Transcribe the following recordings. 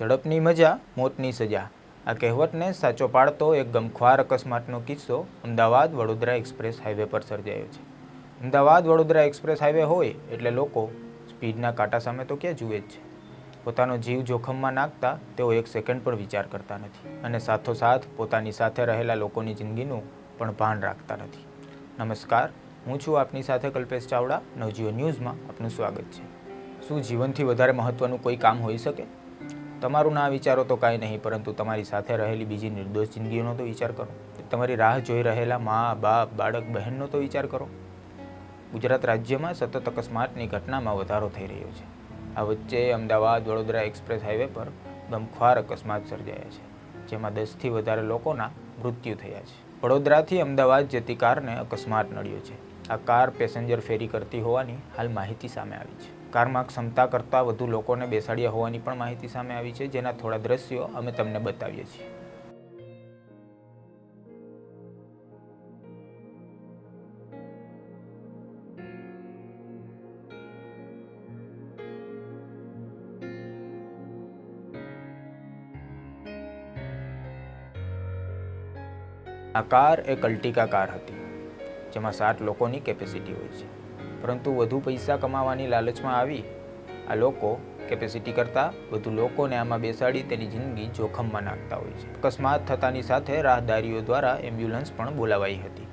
ઝડપની મજા, મોતની સજા. આ કહેવતને સાચો પાડતો એક ગમખ્વાર અકસ્માતનો કિસ્સો અમદાવાદ વડોદરા એક્સપ્રેસ હાઈવે પર સર્જાયો છે. અમદાવાદ વડોદરા એક્સપ્રેસ હાઈવે હોય એટલે લોકો સ્પીડના કાંટા સામે તો ક્યાં જુએ જ છે. પોતાનો જીવ જોખમમાં નાખતા તેઓ એક સેકન્ડ પણ વિચાર કરતા નથી અને સાથોસાથ પોતાની સાથે રહેલા લોકોની જિંદગીનું પણ ભાન રાખતા નથી. નમસ્કાર, હું છું આપની સાથે કલ્પેશ ચાવડા. નવજીવન ન્યૂઝમાં આપનું સ્વાગત છે. શું જીવનથી વધારે મહત્ત્વનું કોઈ કામ હોઈ શકે? તમારું ના વિચારો તો કાંઈ નહીં, પરંતુ તમારી સાથે રહેલી બીજી નિર્દોષ જિંદગીઓનો તો વિચાર કરો. તમારી રાહ જોઈ રહેલા મા, બાપ, બાળક, બહેનનો તો વિચાર કરો. ગુજરાત રાજ્યમાં સતત અકસ્માતની ઘટનામાં વધારો થઈ રહ્યો છે. આ વચ્ચે અમદાવાદ, વડોદરા એક્સપ્રેસ હાઈવે પર ગમખ્વાર અકસ્માત સર્જાયા છે, જેમાં દસથી વધારે લોકોના મૃત્યુ થયા છે. વડોદરાથી અમદાવાદ જતી કારને અકસ્માત નડ્યો છે. આ કાર પેસેન્જર ફેરી કરતી હોવાની હાલ માહિતી સામે આવી છે. કારમાં ક્ષમતા કરતાં વધુ લોકોને બેસાડ્યા હોવાની પણ માહિતી સામે આવી છે, જેના થોડા દ્રશ્યો અમે તમને બતાવીએ છીએ. આ કાર એક અલ્ટિકા કાર હતી, જેમાં સાત લોકોની કેપેસિટી હોય છે. પરંતુ વધુ પૈસા કમાવાની લાલચમાં આવી. આ લોકો કેપેસિટી કરતાં વધુ લોકોને આમાં બેસાડી તેની જિંદગી જોખમમાં નાખતા હોય છે. અકસ્માત થતાની સાથે રાહદારીઓ દ્વારા એમ્બ્યુલન્સ પણ બોલાવાઈ હતી.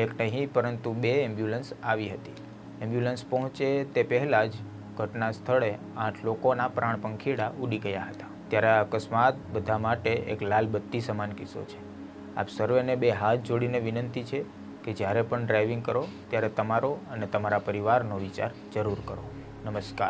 એક નહીં, પરંતુ બે એમ્બ્યુલન્સ આવી હતી. એમ્બ્યુલન્સ પહોંચે તે પહેલાં જ ઘટના સ્થળે આઠ લોકોના પ્રાણ પંખીડા ઉડી ગયા હતા. ત્યારે આ અકસ્માત બધા માટે એક લાલ બત્તી સમાન કિસ્સો છે. આપ સર્વેને બે હાથ જોડીને વિનંતી છે કે જ્યારે પણ ડ્રાઇવિંગ કરો ત્યારે તમારો અને તમારા પરિવારનો વિચાર જરૂર કરો. નમસ્કાર.